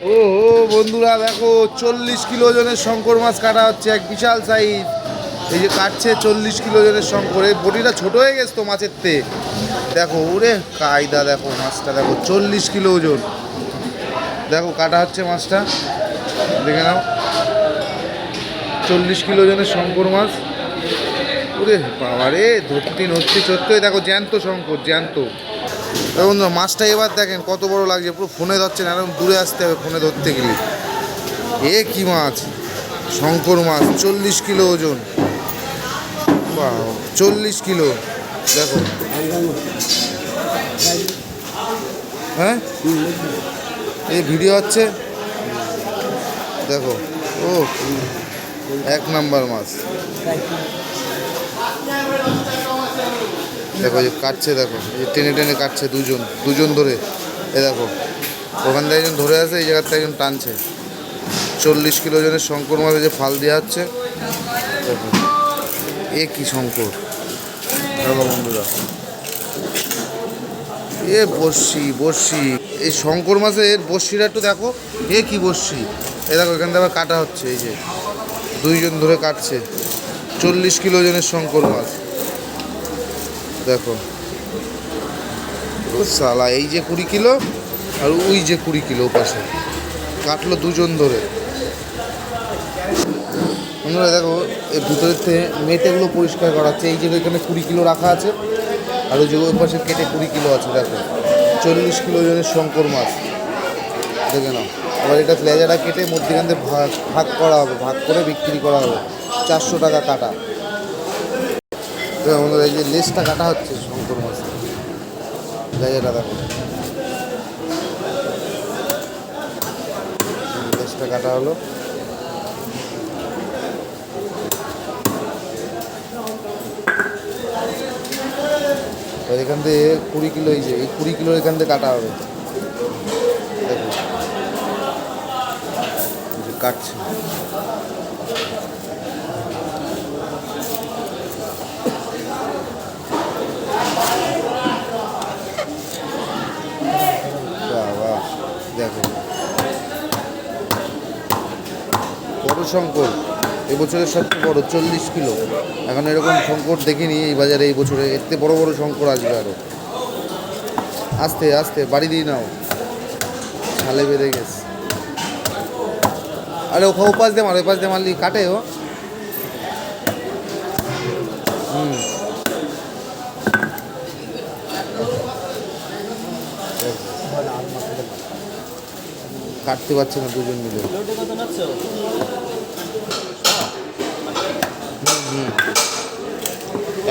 ও বন্ধুরা, দেখো, চল্লিশ কিলো ওজনের শঙ্কর মাছ কাটা হচ্ছে, এক বিশাল সাইজ এই যে কাটছে চল্লিশ কিলো ওজনের শঙ্কর, এই বটিটা ছোট হয়ে গেছে তো মাছের তে। দেখো, ওরে কায়দা, দেখো মাছটা, দেখো, চল্লিশ কিলো ওজন। দেখো, কাটা হচ্ছে মাছটা। দেখে নাও। চল্লিশ কিলো ওজনের শঙ্কর মাছ। ওরে বাবা রে ধরতে, নড়তে, চড়তে। দেখো, জ্যান্ত শঙ্কর, জ্যান্ত। দেখুন তো মাছটা এবার দেখেন কত বড় লাগছে, পুরো ফোনে ধরছেন এরকম দূরে আসতে হবে ফোনে ধরতে গেলে। এ কি মাছ? শঙ্কর মাছ, চল্লিশ কিলো ওজন। চল্লিশ কিলো। দেখো। হ্যাঁ? এই ভিডিও হচ্ছে? দেখো। ও, এক নাম্বার মাছ। দেখো যে কাটছে, দেখো। যে টেনে টেনে কাটছে দুজন দুজন ধরে। এ দেখো, ওখান থেকে একজন ধরে আছে এই জায়গার থেকে একজন টানছে। চল্লিশ কিলো ওজনের শঙ্কর মাঝে যে ফাল দেওয়া হচ্ছে, দেখো। এ কি শঙ্কর? বন্ধুরা। এ বর্ষি বর্ষি এই শঙ্কর মাছের বর্ষিটা একটু দেখো। এ কি বর্ষি এ দেখো, এখান থেকে কাটা হচ্ছে, এই যে। দুইজন ধরে কাটছে। চল্লিশ কিলো ওজনের শঙ্কর মাছ। দেখো। সালা এই যে কুড়ি কিলো আর ওই যে কুড়ি কিলো পাশে কাটলো দুজন ধরে। বন্ধুরা, দেখো, এর ভিতরের থেকে মেটেগুলো পরিষ্কার করা হচ্ছে। এই যে এখানে কুড়ি কিলো রাখা আছে, আর ওই যে ওই পাশে কেটে কুড়ি কিলো আছে, দেখো। চল্লিশ কিলো ওজনের শঙ্কর মাছ। দেখে নাও। আবার এটা লেজাটা কেটে মধ্যখান থেকে ভাগ ভাগ করা হবে, ভাগ করে বিক্রি করা হবে। চারশো টাকা কাটা। তো আমাদের এই যে লেসটা কাটা হচ্ছে শঙ্কর মাছ। লেজাটা দেখো। লেসটা কাটা হলো। এখান থেকে কুড়ি কিলো এই যে, এই কুড়ি কিলো এখান থেকে কাটা হবে। দেখো। যে কাটছে বাবা দেখো বড় শঙ্কর এবছরের সবচেয়ে বড় চল্লিশ কিলো। এখন এরকম শঙ্কর দেখিনি, এই বাজারে এই বছরে থেকে বড় বড় শঙ্কর আসবে আরও। আস্তে আস্তে, বাড়ি দিয়ে নাও। ছালে বেঁধে গেছে। আরে ওখা উপাস দিয়ে মার ওপাস দিয়ে মারলি, কাটে ও। হুম। কাটতে পারছে না দুজন মিলে।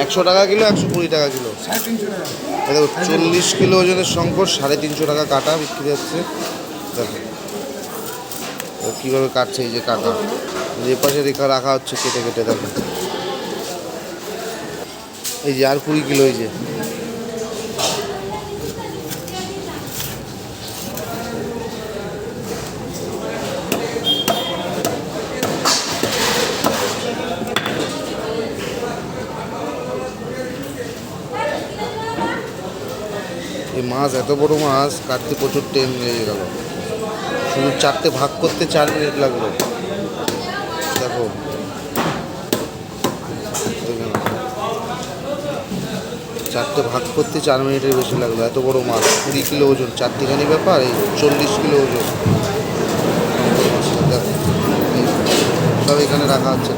একশো টাকা কিলো, একশো কুড়ি টাকা কিলো। দেখো, চল্লিশ কিলো ওজনের শঙ্কর, সাড়ে তিনশো টাকা কাটা বিক্রি হচ্ছে। দেখো কীভাবে কাটছে এই যে কাটা। যে পাশে রেখা রাখা হচ্ছে কেটে কেটে, দেখো। এই যে আর কুড়ি কিলো, এই যে। এই মাছ, এত বড় মাছ কাটতে প্রচুর টাইম লেগে গেল? শুধু চারটে ভাগ করতে চার মিনিট লাগল। দেখো। চারটে ভাগ করতে চার মিনিটের বেশি লাগল, এত বড় মাছ, কুড়ি কিলো ওজন, চারটিখানি ব্যাপার, এই চল্লিশ কিলো ওজন। দেখো। সব এখানে রাখা হচ্ছে